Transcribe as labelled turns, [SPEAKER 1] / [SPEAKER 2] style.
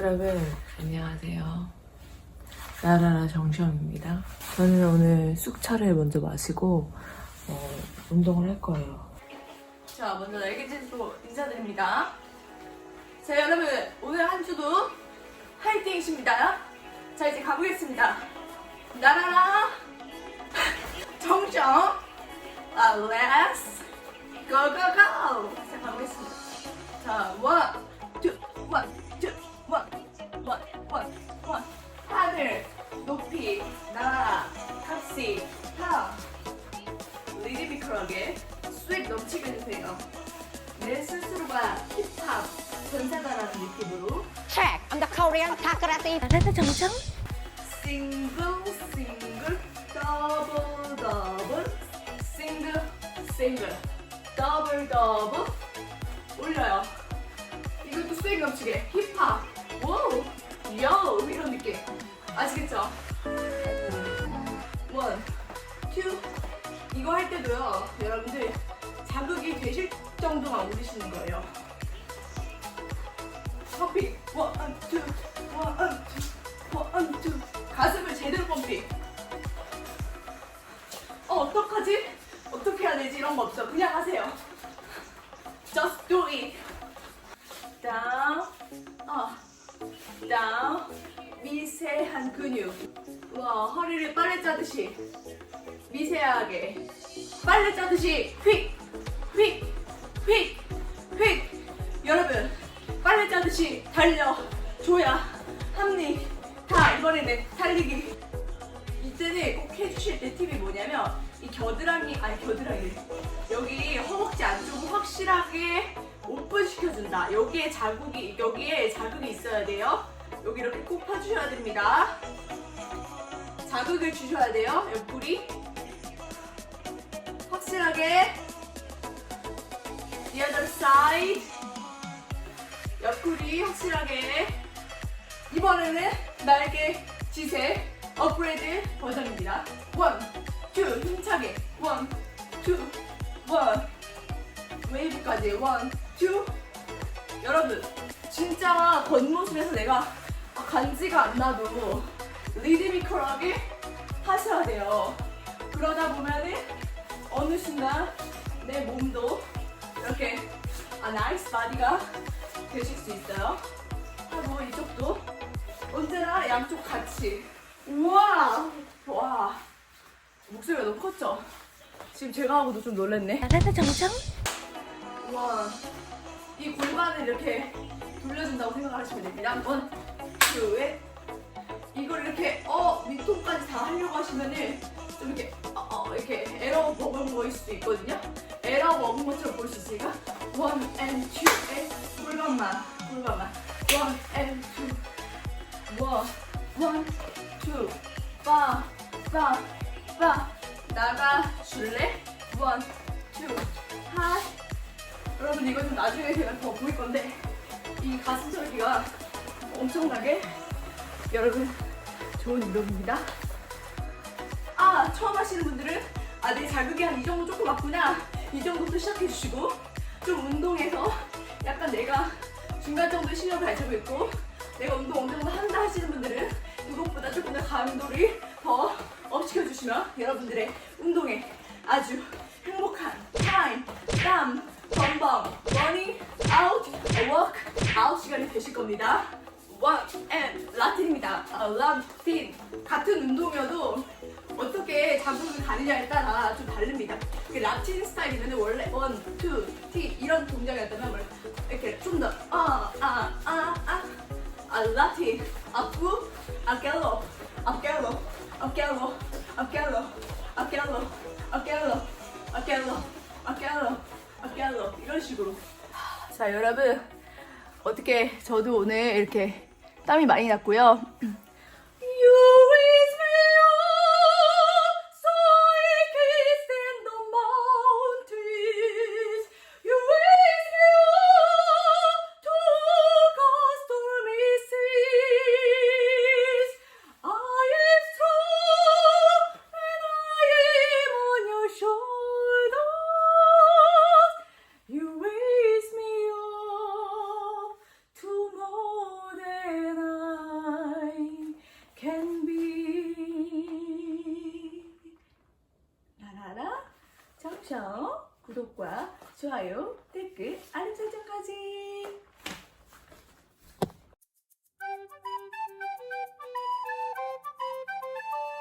[SPEAKER 1] 여러분 안녕하세요. 나라라 정시영입니다. 저는 오늘 쑥차를 먼저 마시고 어, 운동을 할 거예요.
[SPEAKER 2] 자, 먼저 날개짓으로 인사드립니다. 자, 여러분, 오늘 한 주도 화이팅이십니다. 자, 이제 가보겠습니다. 나라라, 정정, 아, let's go, go, go! 자, 가보겠습니다. 자, one, 리드미컬하게 스웩 넘치게 해주세요. 내 스스로가 힙합 전사다라는 느낌으로.
[SPEAKER 3] Track on the Korean Takarati.
[SPEAKER 2] 싱글 싱글 더블 더블. 싱글 싱글. 더블 더블. 올려요. 이것도 스웩 넘치게. 힙합. 와우. 요 이런 느낌. 아시겠죠? 이거 할 때도요 여러분들 자극이 되실 정도만 올리시는 거예요. 펌핑 원, 투, 원, 투, 원, 투 가슴을 제대로 펌핑. 어 어떡하지? 어떻게 해야 되지? 이런 거 없어. 그냥 하세요. Just do it. down, up, down. 미세한 근육. 와 허리를 빨래 짜듯이 미세하게 빨래 짜듯이 휙, 휙, 휙, 휙. 여러분 빨래 짜듯이 달려줘야 합니다. 이번에는 달리기. 이때는 꼭 해주실 때 팁이 뭐냐면 이 겨드랑이 아니 겨드랑이 여기 허벅지 안쪽을 확실하게 오픈시켜준다. 여기에 자국이 여기에 자극이 있어야 돼요. 여기 이렇게 꼭 펴주셔야 됩니다. 자극을 주셔야 돼요. 옆구리 확실하게. The other side. 옆구리 확실하게. 이번에는 날개 지세 업그레이드 버전입니다. 원, 투 힘차게. 원, 투, 원 웨이브까지. 원, 투 여러분 진짜 겉모습에서 내가 간지가 안 나도 리드미컬하게 하셔야 돼요. 그러다 보면은 어느 순간 내 몸도 이렇게 아 나이스 바디가 되실 수 있어요. 하고 이쪽도 언제나 양쪽 같이 우와 와 목소리가 너무 컸죠? 지금 제가 하고도 좀 놀랬네.
[SPEAKER 3] 나라라 정정.
[SPEAKER 2] 와, 이 골반을 이렇게 돌려준다고 생각하시면 됩니다. 원, 둘, 셋. 이걸 이렇게 어 밑통까지 다 하려고 하시면은 좀 이렇게 어, 어, 이렇게 에러 먹은 거일 수도 있거든요. 에러 먹은 것처럼 볼수 있으니까 원, 앤, 투, 앤 골반만, 골반만. 원, 앤, 투, 원, 원, 투, 빠, 빠, 빠. 나가 줄래? 원, 투, 하이. 여러분 이거 좀 나중에 제가 더 보일 건데 이 가슴 설기가 엄청나게 여러분 좋은 운동입니다. 아 처음 하시는 분들은 아 내 자극이 한 이 정도 조금 왔구나 이 정도부터 시작해 주시고 좀 운동해서 약간 내가 중간 정도 실력을 가지고 있고 내가 운동 어느 정도 한다 하시는 분들은 이것보다 조금 더 감도를 더 업시켜 주시면 여러분들의 운동에 아주 행복한 타임, 땀, 벙벙, 러닝, 아웃, 워크, 아웃 시간이 되실 겁니다. 원, 앤, 라틴입니다. 아, 라틴. 같은 운동이어도 어떻게 자극을 가느냐에 따라 좀 다릅니다. 그 라틴 스타일이면 원래 원, 투, 티 이런 동작이었다면 원래 이렇게 좀 더 아, 아, 아, 아, 아, 라틴, 아프, 아켈로, 아켈로, 아켈로, 아켈로, 아켈로, 아켈로, 아켈로, 아켈로, 아켈로 이런 식으로. 자 여러분 어떻게 저도 오늘 이렇게 땀이 많이 났고요. 구독과 좋아요, 댓글, 알림 설정까지.